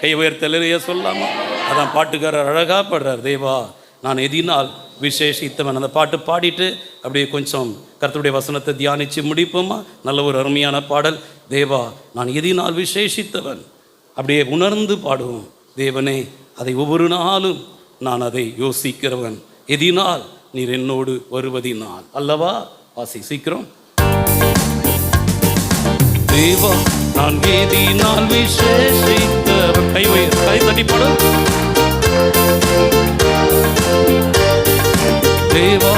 கை உயர்த்தலையே சொல்லாமா? அதான் பாட்டுக்காரர் அழகாக பாடுறார் தேவா நான் எதினால் விசேஷித்தவன். அந்த பாட்டு பாடிட்டு அப்படியே கொஞ்சம் கருத்துடைய வசனத்தை தியானித்து முடிப்போமா? நல்ல ஒரு அருமையான பாடல். தேவா நான் எதினால் விசேஷித்தவன். அப்படியே உணர்ந்து பாடுவோம். தேவனே அதை ஒவ்வொரு நாளும் நான் அதை யோசிக்கிறவன். எதினால் நீர் என்னோடு வருவதினால். அல்லவா? வாசி சீக்கிரம் தேவா நான் எதினால் விசேஷித்தவன். கை கை தட்டிப்படும் தேவா.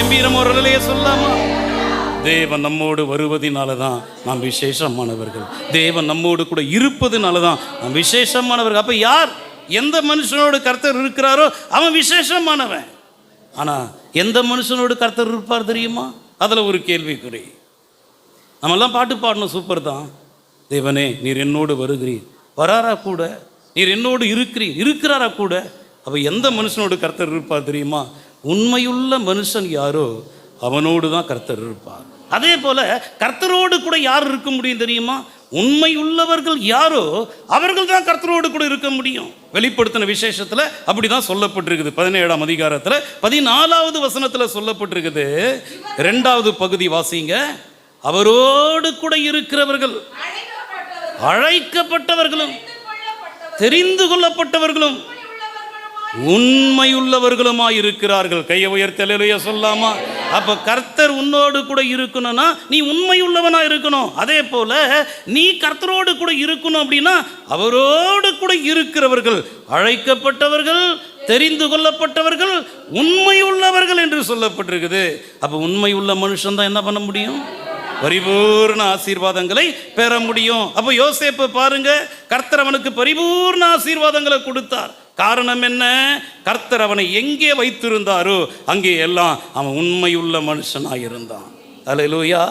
கம்பீரம் நிலையை சொல்லாமா தேவன் நம்மோடு வருவதனால தான் நாம் விசேஷமானவர்கள். தேவன் நம்மோடு கூட இருப்பதுனால தான் நாம் விசேஷமானவர்கள். அப்போ யார்? எந்த மனுஷனோடு கர்த்தர் இருக்கிறாரோ அவன் விசேஷமானவன். ஆனால் எந்த மனுஷனோடு கர்த்தர் இருப்பார் தெரியுமா? அதில் ஒரு கேள்விக்குறி. நம்மெல்லாம் பாட்டு பாடணும் சூப்பர் தான். தேவனே நீர் என்னோடு வருகிறீர். வராரா கூட? நீர் என்னோடு இருக்கிறீர். இருக்கிறாரா கூட? அப்போ எந்த மனுஷனோடு கர்த்தர் இருப்பார் தெரியுமா? உண்மையுள்ள மனுஷன் யாரோ அவனோடு தான் கர்த்தர் இருப்பார். அதே போல கர்த்தரோடு கூட யார் இருக்க முடியும் தெரியுமா? உண்மை உள்ளவர்கள் யாரோ அவர்கள் தான் கர்த்தரோடு கூட இருக்க முடியும். வெளிப்படுத்தின விசேஷத்தில் அப்படி தான் சொல்லப்பட்டிருக்குது. பதினேழாம் அதிகாரத்தில் பதினாலாவது வசனத்தில் சொல்லப்பட்டிருக்குது. ரெண்டாவது பகுதி வாசிங்க. அவரோடு கூட இருக்கிறவர்கள் அழைக்கப்பட்டவர்களும் தெரிந்து கொள்ளப்பட்டவர்களும் உண்மையுள்ளவர்களுமாய் இருக்கிறார்கள் கையை உயர்த்தலைய சொல்லாமா? அப்ப கர்த்தர் உன்னோடு கூட இருக்கணும்னா நீ உண்மையுள்ளவனா இருக்கணும் அதே போல நீ கர்த்தரோடு கூட இருக்கணும் அப்படின்னா அவரோடு கூட இருக்கிறவர்கள் அழைக்கப்பட்டவர்கள் தெரிந்து கொள்ளப்பட்டவர்கள் உண்மையுள்ளவர்கள் என்று சொல்லப்பட்டிருக்குது. அப்ப உண்மையுள்ள மனுஷன் தான் என்ன பண்ண முடியும்? பரிபூர்ண ஆசீர்வாதங்களை பெற முடியும். அப்போ யோசேப்பு பாருங்க கர்த்தர் அவனுக்கு பரிபூர்ண ஆசீர்வாதங்களை கொடுத்தார். காரணம் என்ன? கர்த்தர் அவனை எங்கே வைத்திருந்தாரோ அங்கே எல்லாம் அவன் உண்மையுள்ள மனுஷனாக இருந்தான் அல்லேலூயா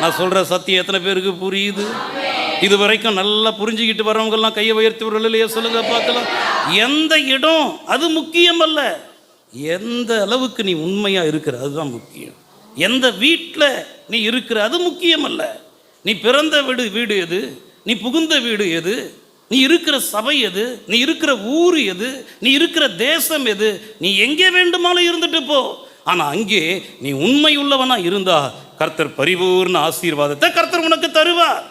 நான் சொல்கிற சத்தியம் எத்தனை பேருக்கு புரியுது? இது வரைக்கும் நல்லா புரிஞ்சுக்கிட்டு வரவங்கெல்லாம் கையை உயர்த்தி விடுறது இல்லையா? சொல்லுங்க பார்க்கலாம். எந்த இடம்? அது முக்கியம் அல்ல எந்த அளவுக்கு நீ உண்மையாக இருக்கிற அதுதான் முக்கியம். எந்த வீட்டில் நீ இருக்கிற அது முக்கியம் அல்ல நீ பிறந்த வீடு வீடு எது? நீ புகுந்த வீடு எது? நீ இருக்கிற சபை எது? நீ இருக்கிற ஊர் எது? நீ இருக்கிற தேசம் எது? நீ எங்கே வேண்டுமானாலும் இருந்துட்டு போ. ஆனால் அங்கே நீ உண்மை உள்ளவனா இருந்தா கர்த்தர் பரிபூர்ண ஆசீர்வாதத்தை கர்த்தர் உனக்கு தருவார்.